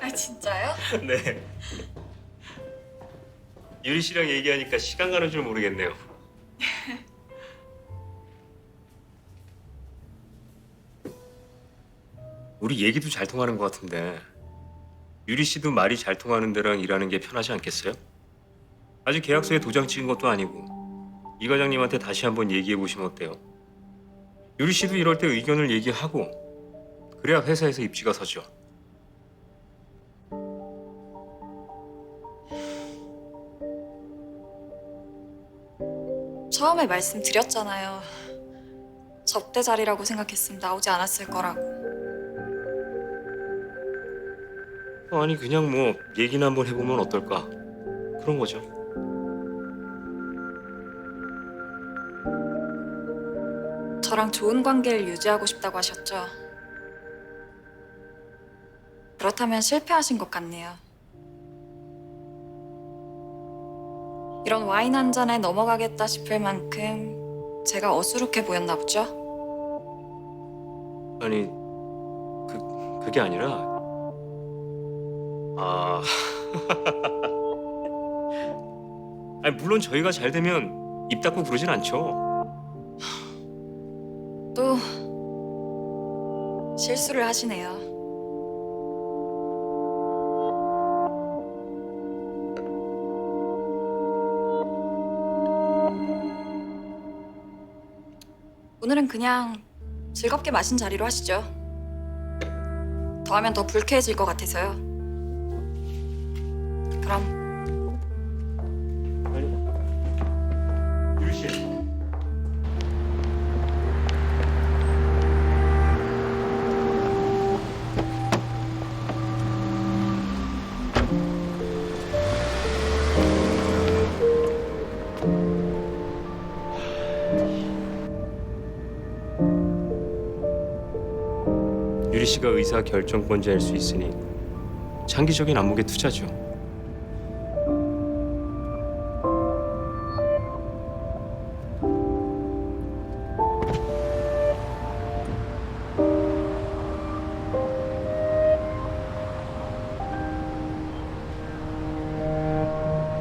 아 진짜요? 네. 유리 씨랑 얘기하니까 시간 가는 줄 모르겠네요. 우리 얘기도 잘 통하는 것 같은데 유리 씨도 말이 잘 통하는 데랑 일하는 게 편하지 않겠어요? 아직 계약서에 도장 찍은 것도 아니고 이 과장님한테 다시 한번 얘기해 보시면 어때요? 유리 씨도 이럴 때 의견을 얘기하고 그래야 회사에서 입지가 서죠. 처음에 말씀드렸잖아요. 접대 자리라고 생각했으면 나오지 않았을 거라고. 아니 그냥 뭐 얘기나 한번 해보면 어떨까 그런 거죠. 저랑 좋은 관계를 유지하고 싶다고 하셨죠? 그렇다면 실패하신 것 같네요. 이런 와인 한 잔에 넘어가겠다 싶을 만큼 제가 어수룩해 보였나 보죠? 아니 그 그게 아니라 아 아니 물론 저희가 잘 되면 입 닫고 그러진 않죠. 또 실수를 하시네요. 오늘은 그냥 즐겁게 마신 자리로 하시죠. 더하면 더 불쾌해질 것 같아서요. 그럼 아니 유리 씨. 유리 씨가 의사 결정권자일 수 있으니 장기적인 안목에 투자죠.